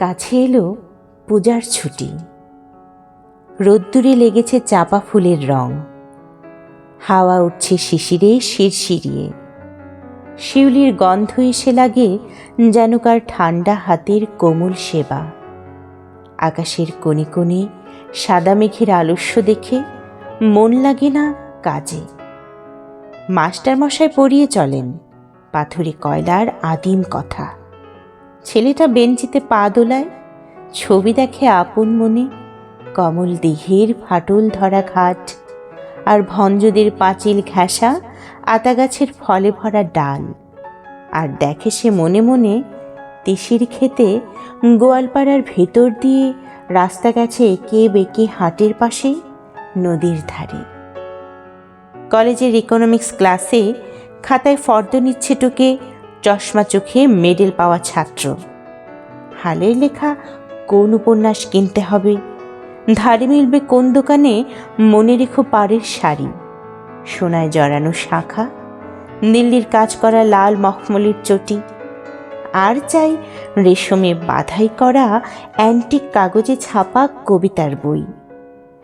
কাছে এলো পূজার ছুটি। রোদ্দুরে লেগেছে চাপা ফুলের রং। হাওয়া উঠছে শিশিরে শিরশিরিয়ে শিউলির গন্ধ এসে লাগে যেন কার ঠান্ডা হাতের কোমল সেবা। আকাশের কোণে কোণে সাদা মেঘের আলস্য দেখে মন লাগে না কাজে। মাস্টারমশাই পড়িয়ে চলেন, পাথুরে কয়লার আদিম কথা। ছেলেটা বেঞ্চিতে পা দোলায়, ছবি দেখে আপন মনে, কমল দেহের ফাটল ধরা ঘাট, আর ভঞ্জদের পাঁচিল ঘেঁষা আতা গাছের ফলে ভরা ডাল। আর দেখে সে মনে মনে তিসির খেতে গোয়ালপাড়ার ভেতর দিয়ে রাস্তা গেছে একে বেঁকে হাটের পাশে, নদীর ধারে। কলেজের ইকোনমিক্স ক্লাসে খাতায় ফর্দ নিচ্ছে টোকে চশমা চোখে মেডেল পাওয়া ছাত্র। হালের লেখা, কোন উপন্যাস কিনতে হবে? ধারে মিলবে কোন দোকানে, মনে রেখো পাড়ের শাড়ি। সোনায় জড়ানো শাখা, দিল্লির কাজ করা লাল মখমলির চটি। আর চাই রেশমে বাধাই করা অ্যান্টিক কাগজে ছাপা কবিতার বই।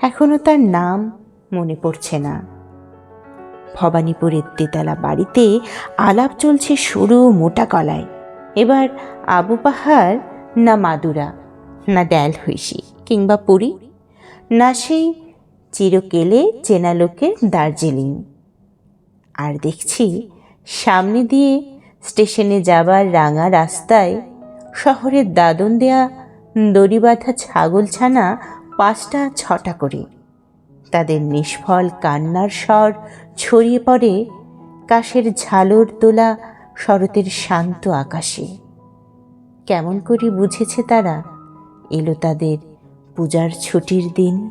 এখনও তার নাম মনে পড়ছে না। ভবানীপুরের তেতলা বাড়িতে আলাপ চলছে সরু মোটা কলায় এবার আবু পাহাড় না মাদুরা না ড্যাল হইসি কিংবা পুরী? না সেই চিরকেলে চেনা লোকের দার্জিলিং। আর দেখছি সামনে দিয়ে স্টেশনে যাবার রাঙা রাস্তায় শহরের দাদন দেয়া দড়ি বাঁধা ছাগলছানা পাঁচটা ছটা করে। তাদের নিষ্ফল কান্নার স্বর ছড়িয়ে পড়ে কাশের ঝালর তোলা শরতের শান্ত আকাশে। কেমন করে বুঝেছে তারা, এলো তাদের পূজার ছুটির দিন।